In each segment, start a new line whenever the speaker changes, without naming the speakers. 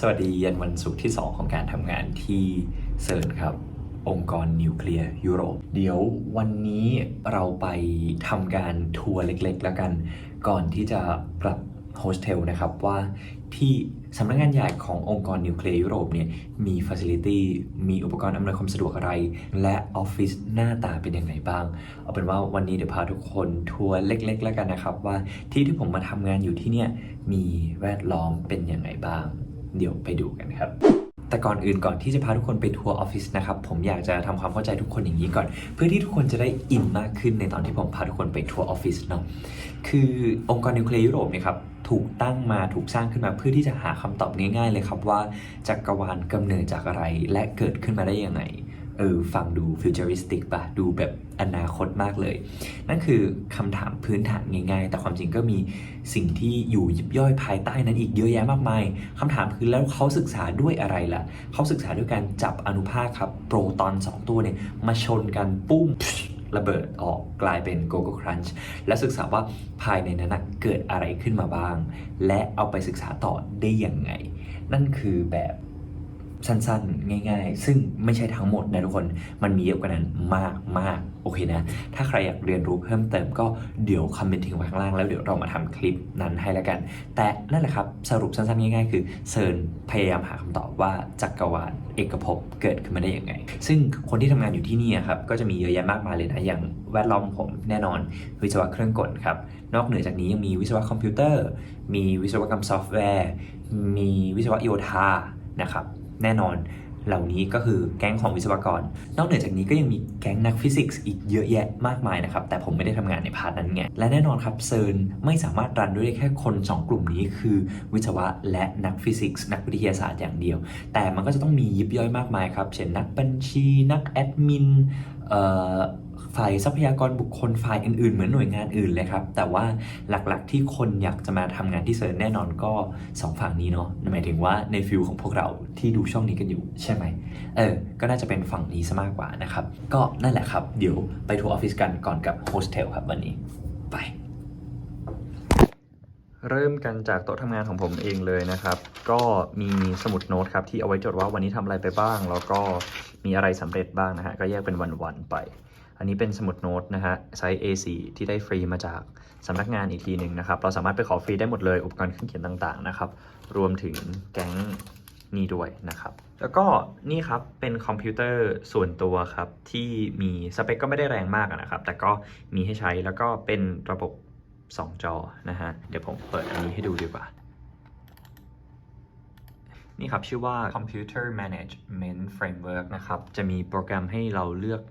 สวัสดีเย็นวันศุกร์ที่ 2 ของการทำงานที่เซิร์นครับ องค์กรนิวเคลียร์ยุโรป เดี๋ยววันนี้เราไปทำการทัวร์เล็กๆ แล้วกัน ก่อนที่จะกลับโฮสเทลนะครับว่าที่สำนักงานใหญ่ขององค์กรนิวเคลียร์ยุโรปเนี่ยมีฟั c i ลิตี้มีอุปกรณ์อำนวยความสะดวกอะไร และออฟฟิศหน้าตาเป็นยังไงบ้าง เอาเป็นว่าวันนี้เดี๋ยวพาทุกคนทัวร์เล็กๆ แล้วกันนะครับ ว่าที่ที่ผมมาทำงานอยู่ที่เนี่ยมีแวดล้อมเป็นยังไงบ้าง เดี๋ยวไปดูกันครับแต่ก่อนอื่นก่อนที่จะพาทุกคนไปทัวร์ออฟฟิศนะครับผมอยากจะทำความเข้าใจทุกคนอย่างนี้ก่อน เพื่อที่ทุกคนจะได้อินมากขึ้นในตอนที่ผมพาทุกคนไปทัวร์ออฟฟิศเนาะคือองค์กรนิวเคลียร์ยุโรปเนี่ยครับถูกตั้งมาถูกสร้างขึ้นมาเพื่อที่จะหาคำตอบง่าย ๆ เลยครับว่าจักรวาลกำเนิดจากอะไรและเกิดขึ้นมาได้ยังไง ออฟังดูฟิวเจอริสติกป่ะ ดูแบบอนาคตมากเลย นั่นคือคำถามพื้นฐานง่ายๆ แต่ความจริงก็มีสิ่งที่อยู่ยิบย่อยภายใต้นั้นอีกเยอะแยะมากมายคำถามคือแล้วเขาศึกษาด้วยอะไรล่ะ เขาศึกษาด้วยการจับอนุภาคครับ โปรตอน 2 ตัวเนี่ย มาชนกันปุ้มระเบิดออกกลายเป็น g o g o Crunch และศึกษาว่าภายในนั้นเกิดอะไรขึ้นมาบ้าง และเอาไปศึกษาต่อได้อยังไง นั่นคือแบบ สั้นๆ ง่าย ๆ ซึ่งไม่ใช่ทั้งหมดนะทุกคน มันมีเยอะกว่านั้นมากมากโอเคนะ ถ้าใครอยากเรียนรู้เพิ่มเติมก็เดี๋ยวคอมเมนต์ทิ้งไว้ข้างล่างแล้วเดี๋ยวเรามาทำคลิปนั้นให้แล้วกัน แต่นั่นแหละครับ สรุปสั้นๆ ง่าย ๆ คือเซิร์นพยายามหาคำตอบว่าจักรวาลเอกภพเกิดขึ้นมาได้ยังไง ซึ่งคนที่ทำงานอยู่ที่นี่ครับก็จะมีเยอะแยะมากมายเลยนะ อย่างแวดล้อมผมแน่นอน วิศวะเครื่องกลครับ นอกเหนือจากนี้ยังมีวิศวะคอมพิวเตอร์ มีวิศวกรรมซอฟต์แวร์ มีวิศวะโยธานะครับ แน่นอนเหล่านี้ก็คือแก๊งของวิศวกร นอกเหนือจากนี้ก็ยังมีแก๊งนักฟิสิกส์อีกเยอะแยะมากมายนะครับ แต่ผมไม่ได้ทำงานในพาร์ทนั้นไง และแน่นอนครับเซิร์นไม่สามารถรันด้วยได้แค่คน 2 กลุ่มนี้คือวิศวะและนักฟิสิกส์นักวิทยาศาสตร์อย่างเดียว แต่มันก็จะต้องมียิบย่อยมากมายครับ เช่นนักบัญชี นักแอดมิน ฝ่ายทรัพยากรบุคคลฝ่ายอื่นๆ เหมือนหน่วยงานอื่นเลยครับ แต่ว่าหลักๆที่คนอยากจะมาทำงานที่เซิร์นแน่นอนก็ 2 ฝั่งนี้เนาะหมายถึงว่าในฟิลของพวกเราที่ดูช่องนี้กันอยู่ใช่ไหมเออ ก็น่าจะเป็นฝั่งนี้ซะมากกว่านะครับ ก็นั่นแหละครับ เดี๋ยวไปทัวร์ออฟฟิศกันก่อนกับโฮสเทลครับวันนี้ไป เริ่มกันจากโต๊ะทำงานของผมเองเลยนะครับ ก็มีสมุดโน้ตครับที่เอาไว้จดว่าวันนี้ทำอะไรไปบ้าง แล้วก็ มีอะไรสำเร็จบ้างนะฮะ ก็แยกเป็นวันๆไป อันนี้เป็นสมุดโน้ตนะฮะไซส์ A4 ที่ได้ฟรีมาจากสำนักงานอีกทีหนึ่งนะครับ เราสามารถไปขอฟรีได้หมดเลย อุปกรณ์เครื่องเขียนต่างๆนะครับ รวมถึงแก๊งนี่ด้วยนะครับ แล้วก็นี่ครับ เป็นคอมพิวเตอร์ส่วนตัวครับ ที่มีสเปคก็ไม่ได้แรงมากนะครับ แต่ก็มีให้ใช้แล้วก็เป็นระบบ 2 จอนะฮะ เดี๋ยวผมเปิดอันนี้ให้ดูดีกว่า นี่ครับ ชื่อว่า Computer Management Framework นะครับ จะมีโปรแกรมให้เราเลือก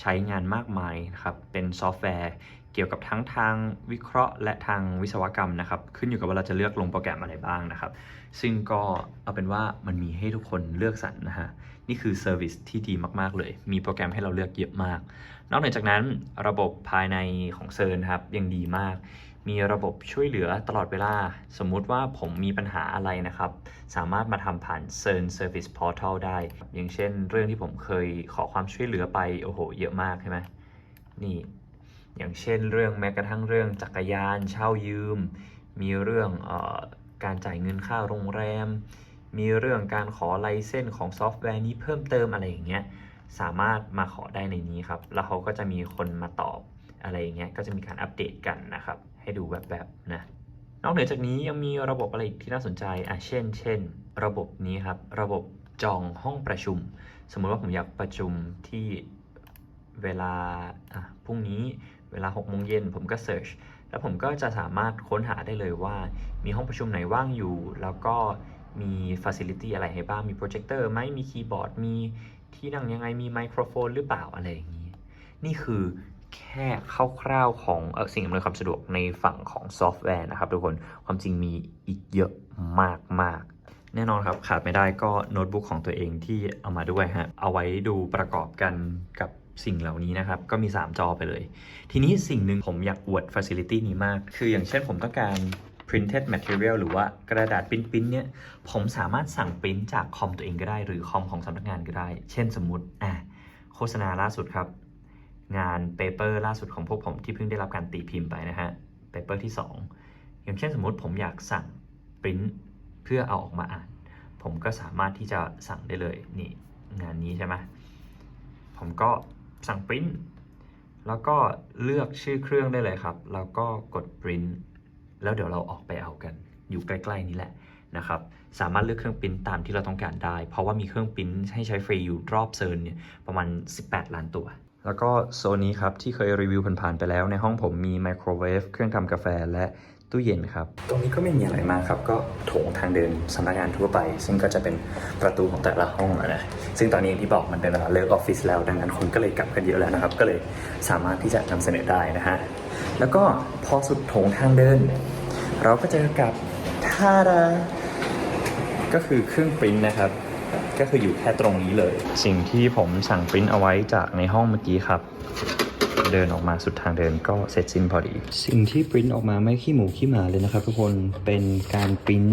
ใช้งานมากมายนะครับ เป็นซอฟต์แวร์เกี่ยวกับทั้งทางวิเคราะห์ และทางวิศวกรรมนะครับ ขึ้นอยู่กับว่าเราจะเลือกลงโปรแกรมอะไรบ้างนะครับ ซึ่งก็เอาเป็นว่ามันมีให้ทุกคนเลือกสรรนะฮะ นี่คือเซอร์วิสที่ดีมากๆเลย มีโปรแกรมให้เราเลือกเยอะมาก นอกเหนือจากนั้นระบบภายในของเซิร์นครับยังดีมาก มีระบบช่วยเหลือตลอดเวลา สมมุติว่าผมมีปัญหาอะไรนะครับ สามารถมาทำผ่าน CERN Service Portal ได้ อย่างเช่น เรื่องที่ผมเคยขอความช่วยเหลือไป โอ้โห เยอะมากใช่ไหมนี่ อย่างเช่นเรื่องแม้กระทั่งเรื่องจักรยาน เช่ายืม มีเรื่องออการจ่ายเงินค่าโรงแรม มีเรื่องการขอไลเซนส์ของซอฟต์แวร์นี้เพิ่มเติมอะไรอย่างเงี้ย สามารถมาขอได้ในนี้ครับ แล้วเขาก็จะมีคนมาตอบอะไรอย่างเงี้ย ก็จะมีการอัปเดตกันนะครับ ให้ดูแบบแบบๆนะ นอกเหนือจากนี้ยังมีระบบอะไรอีกที่น่าสนใจ อะ เช่น เช่น ระบบนี้ครับ ระบบจองห้องประชุม สมมุติว่าผมอยากประชุมที่เวลาอะพรุ่งนี้เวลา6โมงเย็นผมก็เ e ิร์ชแล้วผมก็จะสามารถค้นหาได้เลยว่า มีห้องประชุมไหนว่างอยู่ แล้วก็มีฟ a ซิลิตี้อะไรให้บ้าง มีโปรเจคเตอร์ไหมมีคีย์บอร์ด มี ที่นั่งยังไงมีไมโครโฟนหรือเปล่าอะไรอย่างนี้ นี่คือแค่คร่าวๆของเออสิ่งอำนวยความสะดวกในฝั่งของซอฟต์แวร์นะครับทุกคนความจริงมีอีกเยอะมากๆแน่นอนครับ ขาดไม่ได้ก็โน้ตบุ๊กของตัวเองที่เอามาด้วยฮะ เอาไว้ดูประกอบกันกับสิ่งเหล่านี้นะครับ ก็มี 3 จอไปเลย ทีนี้สิ่งหนึ่งผมอยากอวด Facility นี้มาก คืออย่างเช่นผมต้องการ printed material หรือว่ากระดาษปริ้นๆเนี่ยผมสามารถสั่งปริ้นจากคอมตัวเองก็ได้ หรือคอมของสำนักงานก็ได้ เช่นสมมติอะโฆษณาล่าสุดครับ งานเปเปอร์ล่าสุดของพวกผมที่เพิ่งได้รับการตีพิมพ์ไปนะฮะเปเปอร์ที่ 2 อย่างเช่นสมมติผมอยากสั่งปริ้นเพื่อเอาออกมาอ่าน ผมก็สามารถที่จะสั่งได้เลยนี่งานนี้ใช่ไหมผมก็สั่งปริ้นแล้วก็เลือกชื่อเครื่องได้เลยครับ แล้วก็กดปริ้น แล้วเดี๋ยวเราออกไปเอากันอยู่ใกล้ๆนี้แหละนะครับ สามารถเลือกเครื่องปริ้นตามที่เราต้องการได้ เพราะว่ามีเครื่องปริ้นให้ใช้ฟรีอยู่รอบเซิร์นเนี่ยประมาณ 18 ล้านตัว แล้วก็โซนนี้ครับ ที่เคยรีวิวผ่านๆไปแล้ว ในห้องผมมีไมโครเวฟเครื่องทำกาแฟและตู้เย็นครับ ตรงนี้ก็ไม่มีอะไรมากครับ ก็โถงทางเดินสำนักงานทั่วไป ซึ่งก็จะเป็นประตูของแต่ละห้องอะนะซึ่งตอนนี้อย่างที่บอกมันเป็นเวลาเลิกออฟฟิศแล้ว ดังนั้นคนก็เลยกลับกันเยอะแล้วนะครับ ก็เลยสามารถที่จะนำเสนอได้นะฮะ แล้วก็พอสุดโถงทางเดิน เราก็เจอกับทาดาก็คือเครื่องปริ้นนะครับ ก็คืออยู่แค่ตรงนี้เลย สิ่งที่ผมสั่งปริ้นเอาไว้จากในห้องเมื่อกี้ครับ เดินออกมาสุดทางเดินก็เสร็จสิ้นพอดี สิ่งที่ปริ้นออกมาไม่ขี้หมูขี้หมาเลยนะครับ ทุกคนเป็นการปริ้น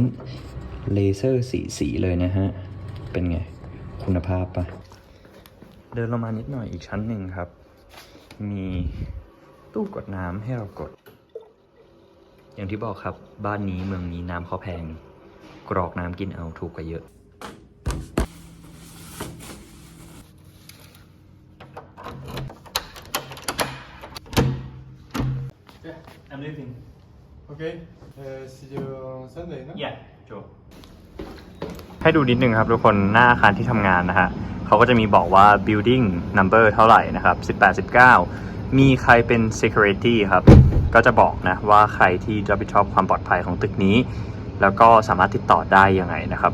เลเซอร์สีสีเลยนะฮะ เป็นไง คุณภาพปะเดินลงมานิดหน่อยอีกชั้นหนึ่งครับ มี ตู้กดน้ำให้เรากด อย่างที่บอกครับบ้านนี้เมืองนี้น้ำเขาแพง กรอกน้ำกินเอาถูกกว่าเยอะ I'm leaving
Okay. Uh, see you on Sunday, no?
Yeah sure ให้ดูนิดนึงครับทุกคนหน้าอาคารที่ทำงานนะฮะเขาก็จะมีบอกว่า building number เท่าไหร่นะครับ 18 19 มีใครเป็น security ครับ ก็จะบอกนะว่าใครที่รับผิดชอบความปลอดภัยของตึกนี้ แล้วก็สามารถติดต่อได้ยังไงนะครับ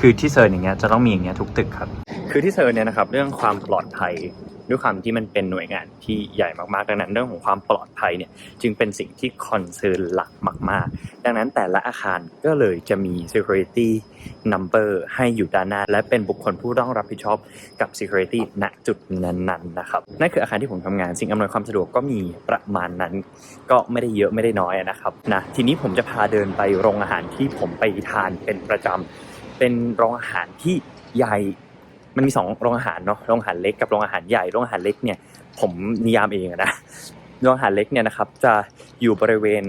คือที่เซิร์นอย่างเงี้ยจะต้องมีอย่างเงี้ยทุกตึกครับ คือที่เซิร์นเนี่ยนะครับเรื่องความปลอดภัย ด้วยความที่มันเป็นหน่วยงานที่ใหญ่มากๆ ดังนั้นเรื่องของความปลอดภัยเนี่ยจึงเป็นสิ่งที่คอนเซิร์นหลักมาก ๆ ดังนั้นแต่ละอาคารก็เลยจะมี security number ให้อยู่ด้านหน้า และเป็นบุคคลผู้ต้องรับผิดชอบกับ security ณจุดนั้นๆนะครับนั่นคืออาคารที่ผมทำงานสิ่งอำนวยความสะดวกก็มีประมาณนั้น ก็ไม่ได้เยอะไม่ได้น้อยนะครับนะทีนี้ผมจะพาเดินไปโรงอาหารที่ผมไปทานเป็นประจำเป็นโรงอาหารที่ใหญ่ มันมีสองโรงอาหารเนาะโรงอาหารเล็กกับโรงอาหารใหญ่โรงอาหารเล็กเนี่ย ผมนิยามเองนะโรงอาหารเล็กเนี่ยนะครับจะอยู่บริเวณ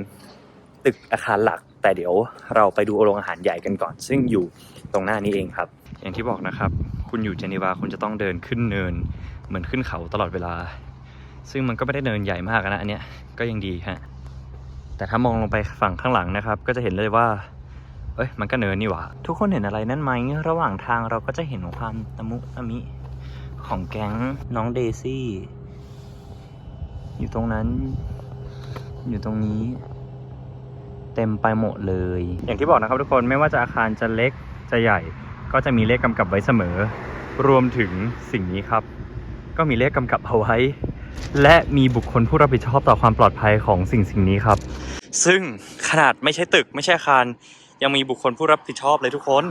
ตึกอาคารหลัก แต่เดี๋ยวเราไปดูโรงอาหารใหญ่กันก่อน ซึ่งอยู่ตรงหน้านี้เองครับ อย่างที่บอกนะครับ คุณอยู่เจนีวาคุณจะต้องเดินขึ้นเนิน เหมือนขึ้นเขาตลอดเวลา ซึ่งมันก็ไม่ได้เนินใหญ่มากนะอันเนี้ยก็ยังดีฮะแต่ถ้ามองลงไปฝั่งข้างหลังนะครับ ก็จะเห็นเลยว่า เอ้ย มันก็เนินนี่หว่า ทุกคนเห็นอะไรนั่นไหม ระหว่างทางเราก็จะเห็นความตะมุตะมิ ของแก๊งน้องเดซี่ อยู่ตรงนั้น อยู่ตรงนี้ เต็มไปหมดเลย อย่างที่บอกนะครับทุกคน ไม่ว่าจะอาคารจะเล็ก จะใหญ่ ก็จะมีเลขกำกับไว้เสมอ รวมถึงสิ่งนี้ครับ ก็มีเลขกำกับเอาไว้ และมีบุคคลผู้รับผิดชอบต่อความปลอดภัยของสิ่งสิ่งนี้ครับ ซึ่งขนาดไม่ใช่ตึกไม่ใช่อาคาร ยังมีบุคคลผู้รับผิดชอบเลยทุกคน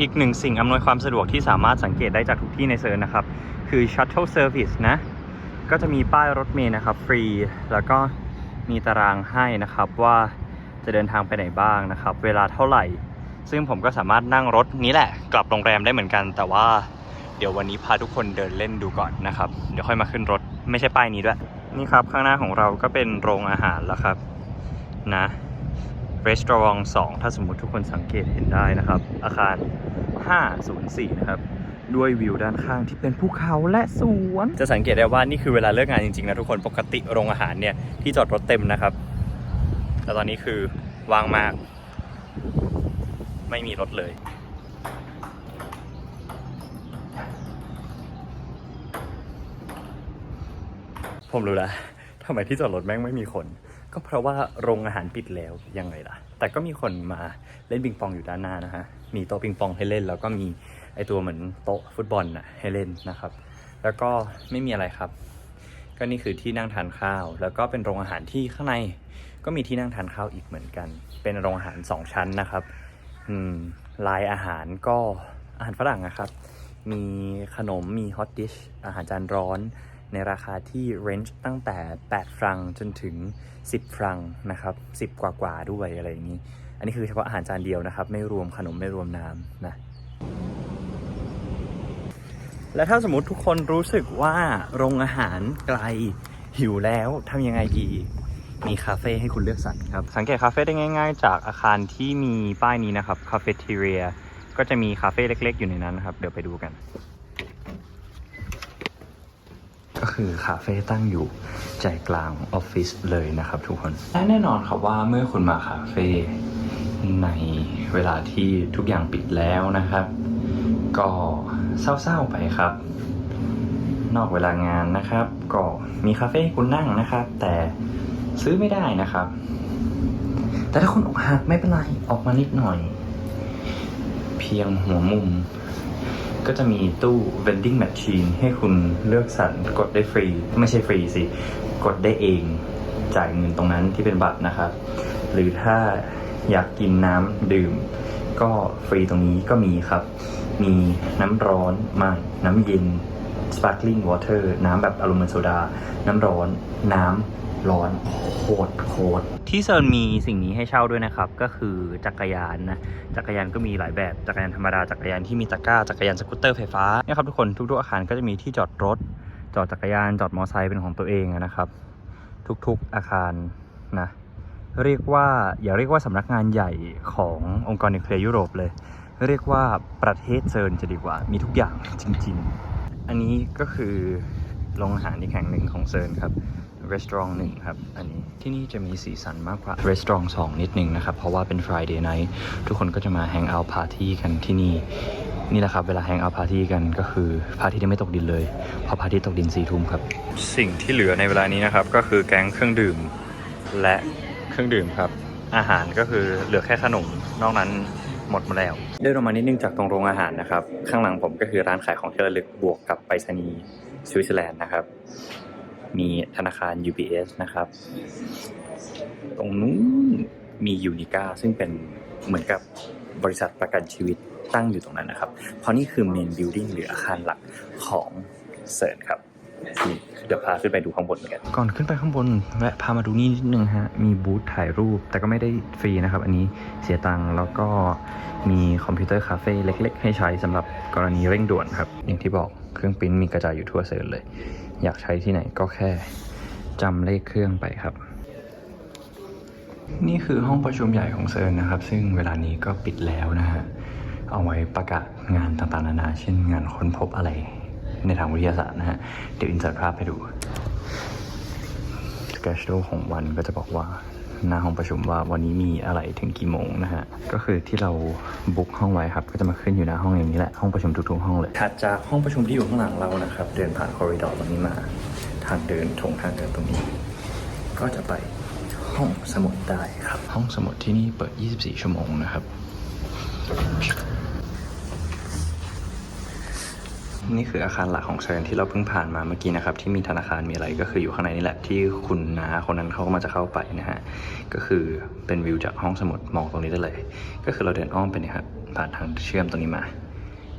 อีกหนึ่งสิ่งอำนวยความสะดวกที่สามารถสังเกตได้จากทุกที่ในเซิร์นนะครับ คือ Shuttle Service นะ ก็จะมีป้ายรถเมล์นะครับ ฟรี แล้วก็มีตารางให้นะครับว่าจะเดินทางไปไหนบ้างนะครับ เวลาเท่าไหร่ ซึ่งผมก็สามารถนั่งรถนี้แหละ กลับโรงแรมได้เหมือนกัน แต่ว่าเดี๋ยววันนี้พาทุกคนเดินเล่นดูก่อนนะครับ เดี๋ยวค่อยมาขึ้นรถ ไม่ใช่ป้ายนี้ด้วย นี่ครับข้างหน้าของเราก็เป็นโรงอาหารแล้วครับ นะ r e s t a u r a n t 2ถ้าสมมติทุกคนสังเกตเห็นได้นะครับ อาคาร 504 นะครับ ด้วยวิวด้านข้างที่เป็นภูเขาและสวน จะสังเกตได้ว่านี่คือเวลาเลิกงานจริงๆนะทุกคนปกติโรงอาหารเนี่ย ที่จอดรถเต็มนะครับ แต่ตอนนี้คือว่างมาก ไม่มีรถเลยผมรู้แล้วทำไมที่จอดรถแม่งไม่มีคน ก็เพราะว่าโรงอาหารปิดแล้วยังไงล่ะ แต่ก็มีคนมาเล่นปิงปองอยู่ด้านหน้านะฮะ มีโต๊ะปิงปองให้เล่น แล้วก็มีไอตัวเหมือนโต๊ะฟุตบอลน่ะให้เล่นนะครับ แล้วก็ไม่มีอะไรครับ ก็นี่คือที่นั่งทานข้าว แล้วก็เป็นโรงอาหารที่ข้างใน ก็มีที่นั่งทานข้าวอีกเหมือนกัน เป็นโรงอาหารสองชั้นนะครับอืมลายอาหารก็อาหารฝรั่งนะครับ มีขนม มีฮอตดิช อาหารจานร้อน ในราคาที่เรนจ์ตั้งแต่ 8 ฟรังจนถึง 10 ฟรังนะครับ10 กว่ากว่าๆด้วยอะไรอย่างนี้ อันนี้คือเฉพาะอาหารจานเดียวนะครับ ไม่รวมขนมไม่รวมน้ำนะและถ้าสมมติทุกคนรู้สึกว่าโรงอาหารไกลหิวแล้วทำยังไงดีมีคาเฟ่ให้คุณเลือกสรรครับ สังเกตคาเฟ่ได้ง่าย ๆ จากอาคารที่มีป้ายนี้นะครับคาเฟ่ทีเรียก็จะมีคาเฟ่เล็ก ๆ อยู่ในนั้นนะครับ เดี๋ยวไปดูกัน ก็คือคาเฟ่ตั้งอยู่ใจกลางออฟฟิศเลยนะครับทุกคนและแน่นอนครับว่าเมื่อคุณมาคาเฟ่ในเวลาที่ทุกอย่างปิดแล้วนะครับ ก็เศร้าๆไปครับ นอกเวลางานนะครับ ก็มีคาเฟ่ให้คุณนั่งนะครับ แต่ซื้อไม่ได้นะครับ แต่ถ้าคุณอกหักไม่เป็นไรออกมานิดหน่อย เพียงหัวมุม ก็จะมีตู้ vending machine ให้คุณเลือกสรรกดได้ฟรี ไม่ใช่ฟรีสิ กดได้เองจ่ายเงินตรงนั้นที่เป็นบัตรนะครับ หรือถ้าอยากกินน้ำดื่ม ก็ฟรีตรงนี้ก็มีครับ มีน้ำร้อนมาน้ำเย็น sparkling water น้ำแบบอารมณ์เหมือนโซดา น้ำร้อน น้ำร้อน โคตรโคตรที่เซิร์นมีสิ่งนี้ให้เช่าด้วยนะครับ ก็คือจักรยานนะ จักรยานก็มีหลายแบบ จักรยานธรรมดา จักรยานที่มีตะกร้า จักรยานสกูตเตอร์ไฟฟ้าเนี่ยครับทุกคน ทุกๆอาคารก็จะมีที่จอดรถ จอดจักรยาน จอดมอเตอร์ไซค์เป็นของตัวเองนะครับ ทุกๆอาคารนะ เรียกว่าอย่าเรียกว่าสำนักงานใหญ่ขององค์กรนิวเคลียร์ยุโรปเลย เรียกว่าประเทศเซิร์นจะดีกว่า มีทุกอย่างจริง ๆ อันนี้ก็คือโรงอาหารอีกแห่งหนึ่งของเซิร์นครับ รีสตอรองหนึ่งครับ อันนี้ที่นี่จะมีสีสันมากกว่ารีสตอรองสองนิดนึงนะครับ เพราะว่าเป็น Friday night ทุกคนก็จะมาแฮงเอาท์ปาร์ตี้กันที่นี่ นี่แหละครับเวลาแฮงเอาท์ปาร์ตี้กันก็คือพาร์ตี้ที่ไม่ตกดินเลย เพราะพาร์ตี้ตกดินสี่ทุ่มครับ สิ่งที่เหลือในเวลานี้นะครับ ก็คือแกงเครื่องดื่ม และเครื่องดื่มครับ อาหารก็คือเหลือแค่ขนม นอกนั้นหมดหมาแล้ว เดินออกมานิดนึงจากตรงโรงอาหารนะครับ ข้างหลังผมก็คือร้านขายของที่ระลึกบวกกับไปรษณีย์สวิตเซอร์แลนด์นะครับ มีธนาคาร UBS นะครับ ตรงนู้นมียูนิก้าซึ่งเป็นเหมือนกับบริษัทประกันชีวิตตั้งอยู่ตรงนั้นนะครับ เพราะนี่คือเมนบิ l ดิ้งหรืออาคารหลักของเซิร์นครับนี่เดี๋ยวพาขึ้นไปดูข้างบนกัน ก่อนขึ้นไปข้างบนแวะพามาดูนี่นิดนึงฮะ มีบูธถ่ายรูปแต่ก็ไม่ได้ฟรีนะครับ อันนี้เสียตังค์แล้วก็มีคอมพิวเตอร์คาเฟ่เล็ก ๆ ให้ใช้สำหรับกรณีเร่งด่วนครับ อย่างที่บอกเครื่องปริ้นมีกระจายอยู่ทั่วเซิร์นเลย อยากใช้ที่ไหนก็แค่จำเลขเครื่องไปครับ นี่คือห้องประชุมใหญ่ของเซิร์นนะครับ ซึ่งเวลานี้ก็ปิดแล้วนะฮะ เอาไว้ประกาศงานต่างๆนานา เช่นงานค้นพบอะไรในทางวิทยาศาสตร์นะฮะ เดี๋ยวอินเสิร์ตภาพให้ดูสเกจโดของวันก็จะบอกว่า หน้าห้องประชุมว่าวันนี้มีอะไรถึงกี่โมงนะฮะ ก็คือที่เราบุ๊กห้องไว้ครับ ก็จะมาขึ้นอยู่หน้าห้องอย่างนี้แหละ ห้องประชุมทุกๆห้องเลยถัดจากห้องประชุมที่อยู่ข้างหลังเรานะครับ เดินผ่านคอริดอร์ตรงนี้มา ทางเดินถงทางเดินตรงนี้ ก็จะไปห้องสมุดได้ครับ ห้องสมุดที่นี่เปิด 24 ชั่วโมงนะครับ นี่คืออาคารหลักของเซิร์นที่เราเพิ่งผ่านมาเมื่อกี้นะครับ ที่มีธนาคารมีอะไรก็คืออยู่ข้างในนี่แหละที่คุณน้าคนนั้นเขาก็มาจะเข้าไปนะฮะก็คือเป็นวิวจากห้องสมุดมองตรงนี้ได้เลย ก็คือเราเดินอ้อมไปเนี่ยครับผ่านทางเชื่อมตรงนี้มา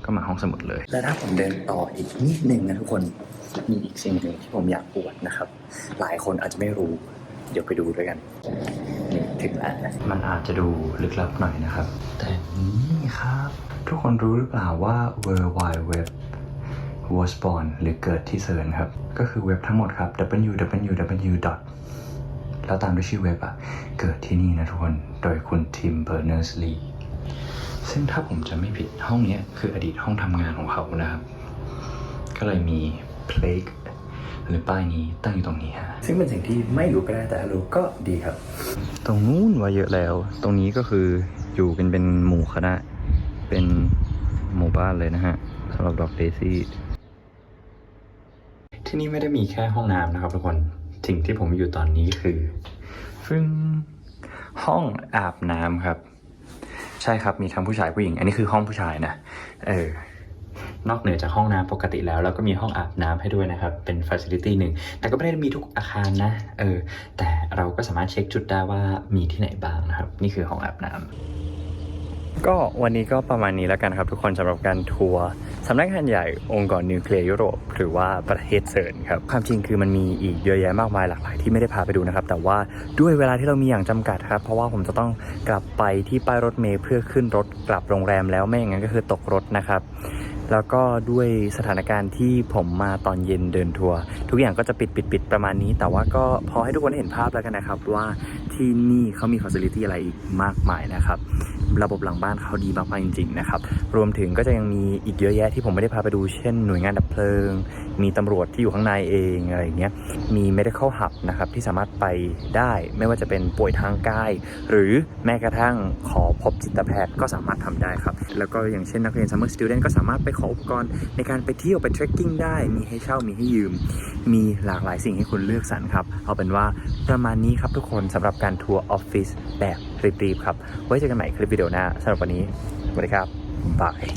ก็มาห้องสมุดเลย และถ้าผมเดินต่ออีกนิดนึงนะทุกคนมีอีกสิ่งหนึ่งที่ผมอยากอวดนะครับ หลายคนอาจจะไม่รู้ เดี๋ยวไปดูด้วยกันนี่ถึงแล้วนะมันอาจจะดูลึกลับหน่อยนะครับ แต่นี่ครับ ทุกคนรู้หรือเปล่าว่า World Wide Web was born หรือเกิดที่เซิร์นครับ ก็คือเว็บทั้งหมดครับ www. แล้วตามด้วยชื่อเว็บอะเกิดที่นี่นะทุกคน โดยคุณทิมเบอร์เนอร์สลีซึ่งถ้าผมจะไม่ผิดห้องเนี้ยคืออดีตห้องทำงานของเขานะครับ ก็เลยมี plague หรือป้ายนี้ตั้งอยู่ตรงนี้ฮะ ซึ่งเป็นสิ่งที่ไม่รู้ก็ได้แต่ถ้ารู้ก็ดีครับ ตรงนู้นว่าเยอะแล้ว ตรงนี้ก็คืออยู่กันเป็นหมู่คณะ เป็นหมู่บ้านเลยนะฮะสำหรับดอกเดซี่ ที่นี่ไม่ได้มีแค่ห้องน้ำนะครับทุกคนสิ่งที่ผมอยู่ตอนนี้คือฟึ่งห้องอาบน้ำครับ ใช่ครับมีทั้งผู้ชายผู้หญิง อันนี้คือห้องผู้ชายนะเออนอกเหนือจากห้องน้ำปกติแล้ว แล้วก็มีห้องอาบน้ำให้ด้วยนะครับ เป็นฟัซิลิตี้หนึ่ง แต่ก็ไม่ได้มีทุกอาคารนะ เออ แต่เราก็สามารถเช็คจุดได้ว่ามีที่ไหนบ้างนะครับ นี่คือห้องอาบน้ำ ก็วันนี้ก็ประมาณนี้แล้วกันครับทุกคนสำหรับการทัวร์สำนักงานใหญ่องค์กรนิวเคลียร์ยุโรป หรือว่าประเทศเซิร์นครับความจริงคือมันมีอีกเยอะแยะมากมายหลากหลายที่ไม่ได้พาไปดูนะครับ แต่ว่าด้วยเวลาที่เรามีอย่างจำกัดครับ เพราะว่าผมจะต้องกลับไปที่ป้ายรถเมล์เพื่อขึ้นรถกลับโรงแรมแล้วไม่อย่างนั้นก็คือตกรถนะครับแล้วก็ด้วยสถานการณ์ที่ผมมาตอนเย็นเดินทัวร์ทุกอย่างก็จะปิดปิดปิดประมาณนี้ แต่ว่าก็พอให้ทุกคนได้เห็นภาพแล้วกันนะครับว่าที่นี่เขามีฟ a ซิลิตี้อะไรอีกมากมายนะครับ ระบบหลังบ้านเขาดีมากๆจริงๆนะครับ รวมถึงก็จะยังมีอีกเยอะแยะที่ผมไม่ได้พาไปดู เช่นหน่วยงานดับเพลิง มีตำรวจที่อยู่ข้างในเองอะไรเงี้ย มี medical hub นะครับที่สามารถไปได้ไม่ว่าจะเป็นป่วยทางกาย หรือแม้กระทั่งขอพบจิตแพทย์ก็สามารถทำได้ครับ แล้วก็อย่างเช่นนักเรียน summer student ก็สามารถไปขออุปกรณ์ในการไปเที่ยวไป trekking ได้ มีให้เช่ามีให้ยืม มีหลากหลายสิ่งให้คุณเลือกสรรครับ เอาเป็นว่าประมาณนี้ครับทุกคนสำหรับการทัวร์ออฟฟิศแบบ รีบๆครับ ไว้เจอกันใหม่คลิปวิดีโอหน้าสำหรับวันนี้สวัสดีครับบาย